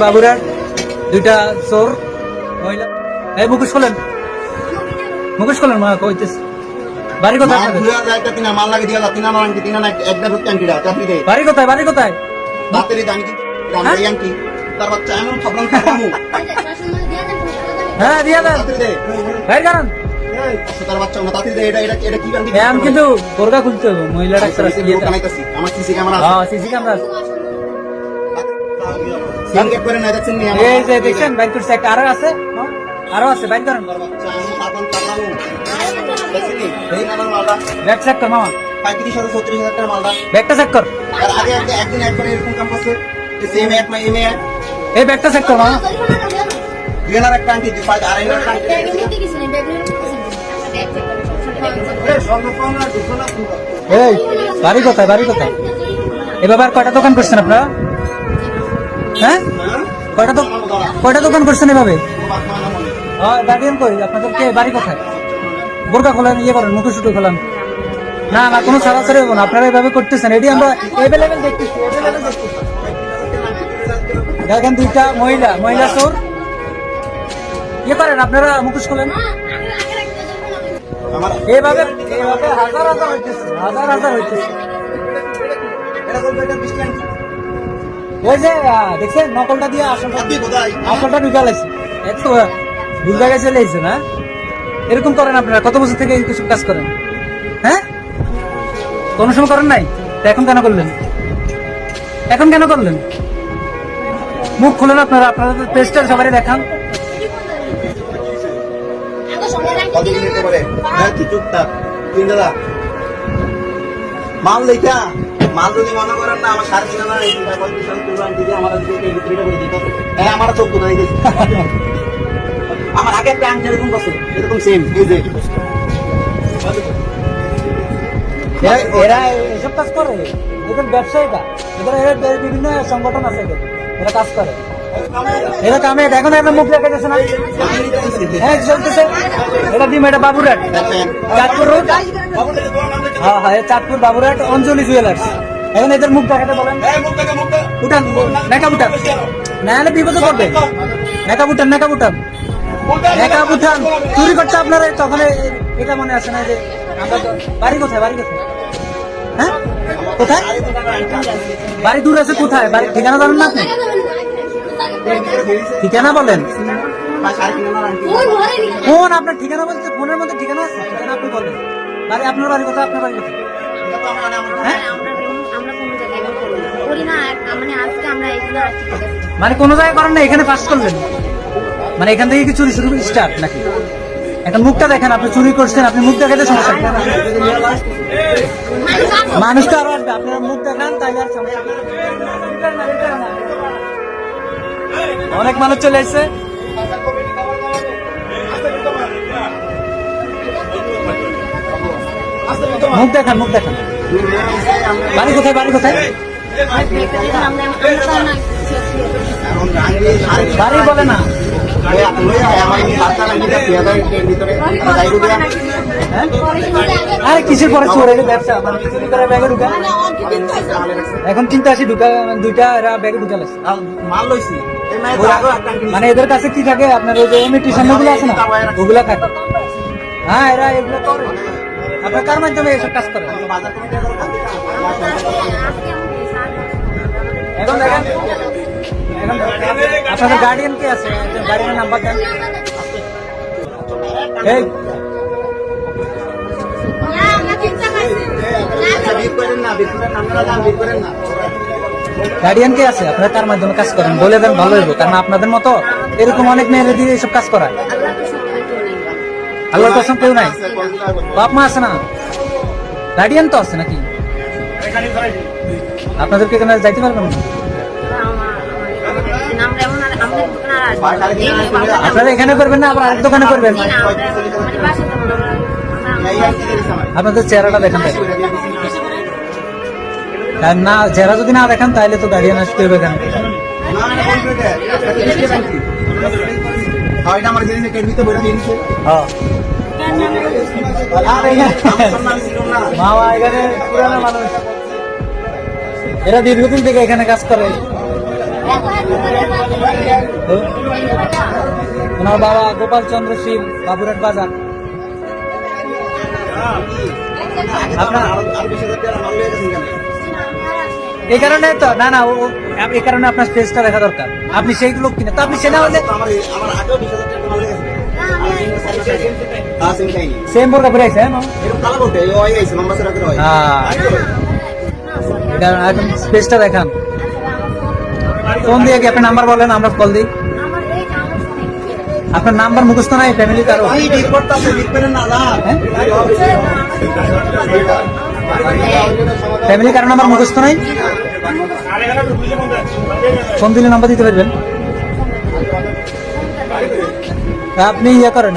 বাবুরার দুইটা চোর মহিলা। এই মুখোশ খোলেন মুখোশ খোলেন মা কইতেছে। বাড়ি কোথায়? বাড়ি কোথায়? বাড়ি কোথায়? হ্যাঁ দিয়া দেন। বাইর করেন সে তার বাচ্চা না তাড়াতাড়ি দে এটা এটা এটা কি আনকি এখন কিন্তু বোরকা খুলতে হবে মহিলা ডাক্তার আছে গিয়ে বানাইতাছি আমার সিসি ক্যামেরা হ্যাঁ সিসি ক্যামেরা এই যে দেখছেন বাইক করছে একটা আরও আছে আরও আছে বাইক করেন ব্যাগ চেক কর মামা। পঁয়ত্রিশ হাজার ছত্রিশ হাজার টাকা মালটা। ব্যাগটা চেক কর। আগে একদিন একদিন একবার এরকম কাম করছে। সেম এক মা এম এই ব্যাগটা চেক কর মামা। দুই হাজার একটা আনকি দুই পাঁচ আড়াই হাজার টাকা এই বাড়ি কোথায় বাড়ি কোথায়? এবার কয়টা দোকান করছেন আপনারা? হ্যাঁ? কয়টা দো- কয়টা দোকান করছেন এভাবে? গার্ডিয়ান কই? আপনাদের কে বাড়ি কোথায়? বোরকা খোলেন ইয়ে করেন মুখে শুটু খোলেন। না না, কোনো সারাসারি হব না। আপনারা এভাবে করতেছেন, এটি আমরা এভেলেবেল দেখতেছি দেখেন দুইটা, মহিলা মহিলা চোর। ইয়ে করেন, আপনারা মুখোশ খোলেন। এভাবে এভাবে হাজার হাজার হইতেছে, হাজার হাজার হইতেছে। ওই যে দেখছেন নকলটা দিয়ে আসলটা আসলটা ঢুকা লাগছে এত ভুল জায়গায় চলে এসেছে না? এরকম করেন আপনারা কত বছর থেকে কিছু কাজ করেন? হ্যাঁ? কোনো সময় করেন নাই? তা এখন কেন করলেন? এখন কেন করলেন? মুখ খুলেন আপনারা আপনারা পেস্টার সবারই দেখান। কতদিন নিতে পারে? হ্যাঁ মাল দেখা মাল যদি মনে করেন না আমার সাড়ে তিন হাজার তুলবেন দিদি আমার বিক্রিটা করে দিতে হ্যাঁ আমার চোখ কোথায় গেছে। আমার আগে একটা আংটি এরকম সেম এই যে। এরা এসব কাজ করে এদের ব্যবসায়ীটা এদের এরা বিভিন্ন সংগঠন আছে এদের এরা কাজ করে। এরা কামে এখন একটা মুখ রেখে গেছে না? হ্যাঁ চলতেছে। এটা দিম এটা বাবুরাট দেখেন। চাঁদপুর রোড। হ্যাঁ হ্যাঁ চাঁদপুর বাবুরাট অঞ্জলি জুয়েলার্স এখন এদের মুখ দেখাতে বলেন। উঠান মেকআপ উঠান। না হলে বিপদে পড়বে। মেকআপ উঠান মেকআপ উঠান। মেকআপ উঠান। চুরি করতে আপনার তখন এটা মনে আসে না যে বাড়ি কোথায় বাড়ি কোথায়? হ্যাঁ? কোথায়? বাড়ি দূর আছে কোথায়? বাড়ি ঠিকানা জানেন না আপনি? ঠিকানা বলেন। ফোন আপনার ঠিকানা বলতে ফোনের মধ্যে ঠিকানা আছে? ঠিকানা আপনি বলেন। বাড়ি, আপনার বাড়ি কোথায়? আপনার বাড়ি কোথায়? হ্যাঁ? মানে কোনো জায়গায় করেন না, এখানে পাস করলেন মানে এখান থেকে কি চুরি শুরু স্টার্ট নাকি? এখন মুখটা দেখেন, আপনি চুরি করছেন, আপনি মুখ দেখাতে সমস্যা মানুষ তো আরও আসবে, আপনারা মুখ দেখান তাই আর অনেক মানুষ চলে এসছে মুখ দেখান মুখ দেখান। বাড়ি কোথায় বাড়ি কোথায়? বাড়ি বলে না? আরে ব্যবসা মানে ব্যাগে ঢুকা? এখন চিন্তা আসি ঢুকা দুইটা এরা ব্যাগে ঢুকা লাগছে মাল লইছি মানে এদের কাছে কি থাকে? আপনার ওই যে ইমিটেশনগুলো আছে না? ওগুলা থাকে। হ্যাঁ এরা এগুলো আপনার কার মাধ্যমে এসব কাজ করে এখন দেখেন আপনাদের গার্ডিয়ান কে আছে? গার্ডিয়ানের নাম্বার দেন। এই গার্ডিয়ান কে আছে? আপনারা কার মাধ্যমে কাজ করেন? বলে দেন, ভালো হইব, কারণ আপনাদের মতো এরকম অনেক মেয়েরা দিয়ে এসব কাজ করায়। আল্লাহর কসম কেউ নাই? বাপ মা আছে না? গার্ডিয়ান তো আছে নাকি? আপনাদেরকে এখানে যাইতে পারবেন না? আপনারা এখানে করবেন না আবার আরেক দোকানে করবেন? আপনাদের চেহারাটা দেখেন। না চেহারা যদি না দেখান তাহলে তো গার্ডিয়ান আসতে হবে কেন? আমার জিনিস কেটবিতে বলে দিয়েছে। হ্যাঁ। মামা এখানে পুরানো মানুষ। এরা দীর্ঘদিন থেকে এখানে কাজ করে। ওনার বাবা গোপাল চন্দ্র শীল বাবুরাট বাজার। হয়ে? এই কারণে তো না না ও- এই কারণে আপনার স্পেসটা দেখা দরকার। আপনি সেই লোক কিনা তো আপনি সেনা হলে আমার আগেও হয়ে হ্যাঁ হ্যাঁ করে হয়। হ্যাঁ এখন স্পেসটা দেখান। ফোন দিয়ে কি আপনার নাম্বার বলেন আমরা কল দিই। আপনার নাম্বার মুখস্থ নাই ফ্যামিলি কারও। হ্যাঁ? ফ্যামিলি কারও নাম্বার মুখস্থ নাই? ফোন দিলে নাম্বার দিতে পারবেন। আপনি ইয়ে করেন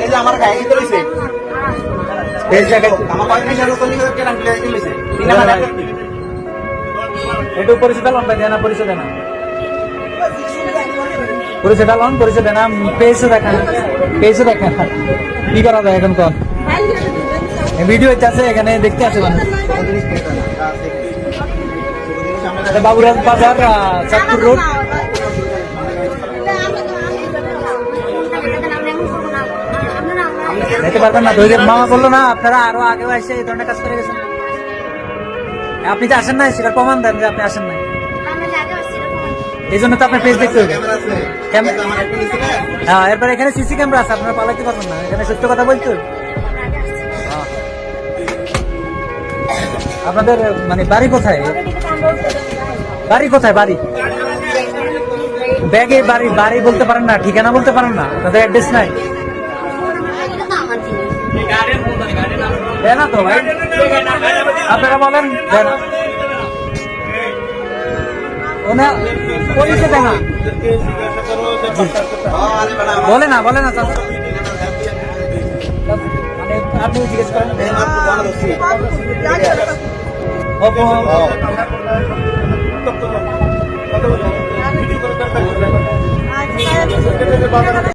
এই যে আমার গায়ে কিন্তু লইছে এই জায়গায় আমার কয় মিনিট হলো চল্লিশ হাজার টাকা লইছে তিন হাজার একটু পরিচয় লন ভাই দেনা পরিচয় দেনা পরিচয় লন পরিচয় দেনা পেয়েছে দেখান পেয়েছে দেখান কি করা যায় এখন কন? ভিডিও আছে এখানে দেখতে আছে মানুষ। বাবুরাজ বাজার চাঁদপুর রোড। দেখতে পারবেন না ধৈর্য মামা বলল না আপনারা আরও আগেও এসে এই ধরনের কাজ করে গেছেন। আপনি যে আসেন নাই সেটা প্রমাণ দেন যে আপনি আসেন নাই। এই জন্য তো আপনার পেজ দেখতে হবে। ক্যামেরা আছে। ক্যামেরা- আমার একটা নিচে না হ্যাঁ এরপর এখানে সিসি ক্যামেরা আছে আপনারা পালাইতে পারবেন না। এখানে সত্য কথা বলতে হ্যাঁ। আপনাদের মানে বাড়ি কোথায়? বাড়ি কোথায় বাড়ি? ব্যাগে বাড়ি বাড়ি বলতে পারেন না ঠিকানা বলতে পারেন না তাদের অ্যাড্রেস নাই। দেয় না তো ভাই আপনারা বলেন দেয় না ওনা পরিচয় দেয় না আরে বেটা আমার বলে না বলে না চাচা। মানে আপনি জিজ্ঞেস করেন এই